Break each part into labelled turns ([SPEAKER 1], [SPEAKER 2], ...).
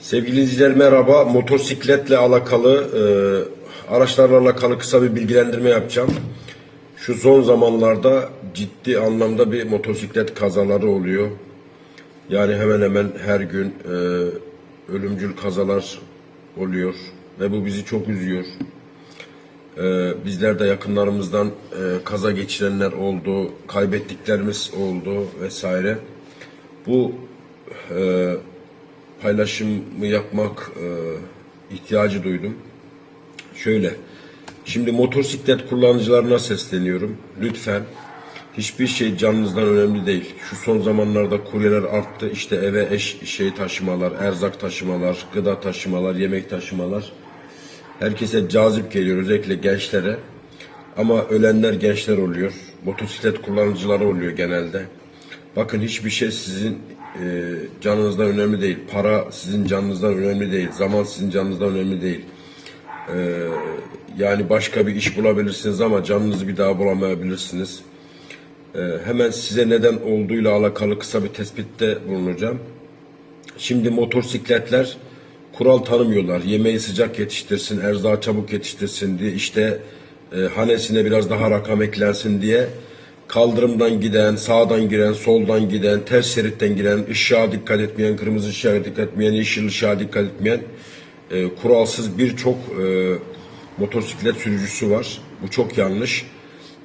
[SPEAKER 1] Sevgili izleyiciler merhaba. Motosikletle alakalı, e, araçlarla alakalı kısa bir bilgilendirme yapacağım. Şu son zamanlarda ciddi anlamda bir motosiklet kazaları oluyor. Yani hemen hemen her gün e, ölümcül kazalar oluyor ve bu bizi çok üzüyor. E, bizler de yakınlarımızdan e, kaza geçirenler oldu, kaybettiklerimiz oldu vesaire. Bu e, paylaşımı yapmak e, ihtiyacı duydum. Şöyle, şimdi motosiklet kullanıcılarına sesleniyorum. Lütfen hiçbir şey canınızdan önemli değil. Şu son zamanlarda kuryeler arttı. İşte eve eş şey taşımalar, erzak taşımalar, gıda taşımalar, yemek taşımalar. Herkese cazip geliyor özellikle gençlere. Ama ölenler gençler oluyor. Motosiklet kullanıcıları oluyor genelde. Bakın hiçbir şey sizin e, canınızdan önemli değil. Para sizin canınızdan önemli değil. Zaman sizin canınızdan önemli değil. E, yani başka bir iş bulabilirsiniz ama canınızı bir daha bulamayabilirsiniz. E, hemen size neden olduğuyla alakalı kısa bir tespitte bulunacağım. Şimdi motosikletler kural tanımıyorlar. Yemeği sıcak yetiştirsin, erzağı çabuk yetiştirsin diye işte e, hanesine biraz daha rakam eklensin diye kaldırımdan giden, sağdan giren, soldan giden, ters şeritten giren, ışığa dikkat etmeyen, kırmızı ışığa dikkat etmeyen, yeşil ışığa dikkat etmeyen e, kuralsız birçok e, motosiklet sürücüsü var. Bu çok yanlış.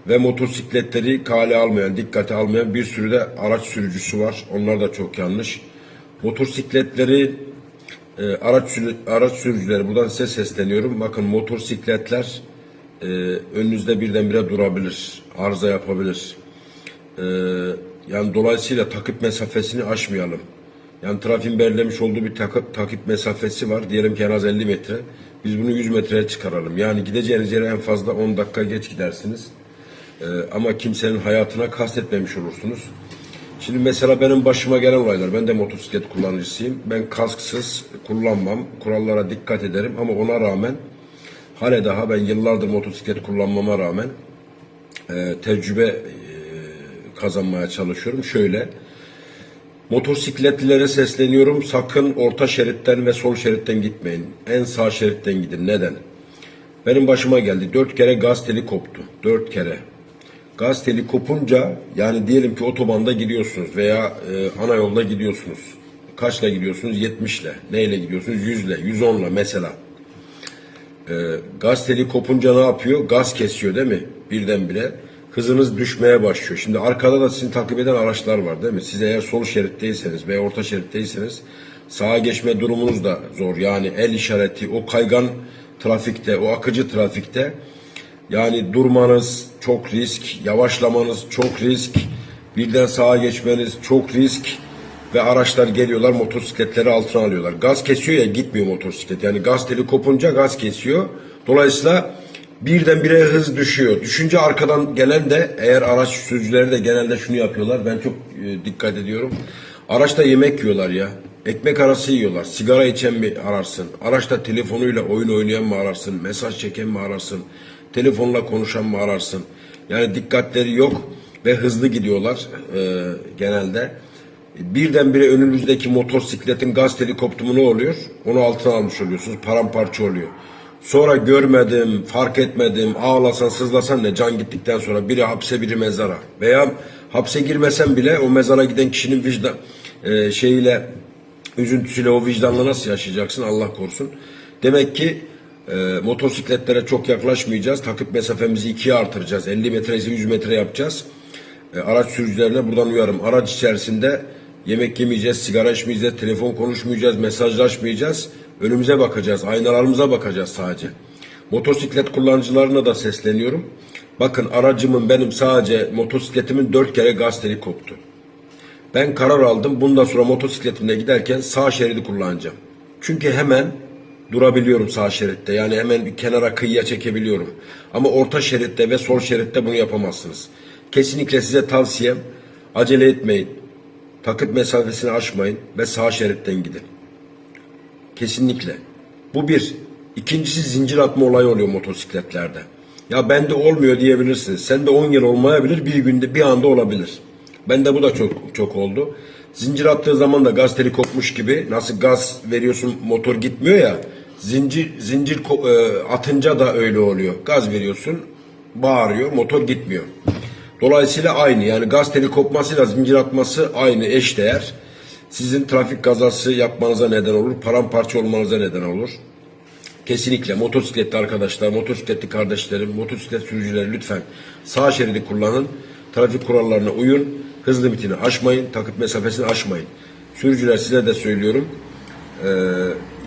[SPEAKER 1] Ve motosikletleri kale almayan, dikkate almayan bir sürü de araç sürücüsü var. Onlar da çok yanlış. Motosikletleri e, araç araç sürücüleri buradan size sesleniyorum. Bakın motosikletler e, önünüzde birdenbire durabilir, arıza yapabilir. E, yani dolayısıyla takip mesafesini aşmayalım. Yani trafiğin belirlemiş olduğu bir takip, takip mesafesi var. Diyelim ki en az 50 metre. Biz bunu 100 metreye çıkaralım. Yani gideceğiniz yere en fazla 10 dakika geç gidersiniz. E, ama kimsenin hayatına kastetmemiş olursunuz. Şimdi mesela benim başıma gelen olaylar, ben de motosiklet kullanıcısıyım. Ben kasksız kullanmam, kurallara dikkat ederim ama ona rağmen Hale daha ben yıllardır motosiklet kullanmama rağmen e, tecrübe e, kazanmaya çalışıyorum. Şöyle, motosikletlilere sesleniyorum. Sakın orta şeritten ve sol şeritten gitmeyin. En sağ şeritten gidin. Neden? Benim başıma geldi. Dört kere gaz teli koptu. Dört kere. Gaz teli kopunca yani diyelim ki otobanda gidiyorsunuz veya e, ana yolda gidiyorsunuz. Kaçla gidiyorsunuz? 70 ile. Neyle gidiyorsunuz? 100 ile, 110 ile mesela. E, gaz teli kopunca ne yapıyor? Gaz kesiyor değil mi? Birdenbire. Hızınız düşmeye başlıyor. Şimdi arkada da sizin takip eden araçlar var değil mi? Siz eğer sol şeritteyseniz veya orta şeritteyseniz sağa geçme durumunuz da zor. Yani el işareti, o kaygan trafikte, o akıcı trafikte yani durmanız çok risk, yavaşlamanız çok risk, birden sağa geçmeniz çok risk ve araçlar geliyorlar motosikletleri altına alıyorlar. Gaz kesiyor ya gitmiyor motosiklet. Yani gaz teli kopunca gaz kesiyor. Dolayısıyla birdenbire hız düşüyor. Düşünce arkadan gelen de eğer araç sürücüleri de genelde şunu yapıyorlar. Ben çok e, dikkat ediyorum. Araçta yemek yiyorlar ya. Ekmek arası yiyorlar. Sigara içen mi ararsın? Araçta telefonuyla oyun oynayan mı ararsın? Mesaj çeken mi ararsın? Telefonla konuşan mı ararsın? Yani dikkatleri yok ve hızlı gidiyorlar e, genelde. Birdenbire önünüzdeki motosikletin gaz teli koptu mu ne oluyor? Onu altına almış oluyorsunuz. Paramparça oluyor. Sonra görmedim, fark etmedim, ağlasan sızlasan ne can gittikten sonra biri hapse biri mezara. Veya hapse girmesen bile o mezara giden kişinin vicdan e, şeyiyle üzüntüsüyle o vicdanla nasıl yaşayacaksın Allah korusun. Demek ki e, motosikletlere çok yaklaşmayacağız. Takip mesafemizi ikiye artıracağız. 50 metre ise 100 metre yapacağız. E, araç sürücülerine buradan uyarım. Araç içerisinde yemek yemeyeceğiz, sigara içmeyeceğiz, telefon konuşmayacağız, mesajlaşmayacağız. Önümüze bakacağız, aynalarımıza bakacağız sadece. Motosiklet kullanıcılarına da sesleniyorum. Bakın aracımın benim sadece motosikletimin dört kere gaz teli koptu. Ben karar aldım. Bundan sonra motosikletimle giderken sağ şeridi kullanacağım. Çünkü hemen durabiliyorum sağ şeritte. Yani hemen bir kenara kıyıya çekebiliyorum. Ama orta şeritte ve sol şeritte bunu yapamazsınız. Kesinlikle size tavsiyem acele etmeyin. Takip mesafesini aşmayın ve sağ şeritten gidin. Kesinlikle. Bu bir. İkincisi zincir atma olayı oluyor motosikletlerde. Ya bende olmuyor diyebilirsiniz. Sende 10 yıl olmayabilir, bir günde bir anda olabilir. Bende bu da çok çok oldu. Zincir attığı zaman da gaz teli kopmuş gibi nasıl gaz veriyorsun motor gitmiyor ya zincir zincir e, atınca da öyle oluyor. Gaz veriyorsun bağırıyor motor gitmiyor. Dolayısıyla aynı yani gaz teli kopmasıyla zincir atması aynı eşdeğer. Sizin trafik kazası yapmanıza neden olur, paramparça olmanıza neden olur. Kesinlikle motosikletli arkadaşlar, motosikletli kardeşlerim, motosiklet sürücüleri lütfen sağ şeridi kullanın. Trafik kurallarına uyun. Hız limitini aşmayın, takip mesafesini aşmayın. Sürücüler size de söylüyorum. Ee,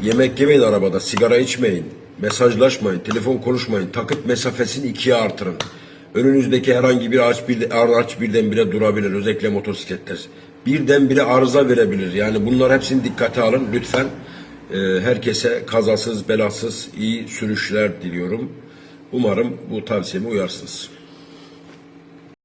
[SPEAKER 1] yemek yemeyin arabada, sigara içmeyin, mesajlaşmayın, telefon konuşmayın. Takip mesafesini ikiye artırın. Önünüzdeki herhangi bir araç, bir, araç birdenbire durabilir, özellikle motosikletler. Birdenbire arıza verebilir. Yani bunlar hepsini dikkate alın lütfen. Ee, herkese kazasız belasız iyi sürüşler diliyorum. Umarım bu tavsiyeme uyarsınız.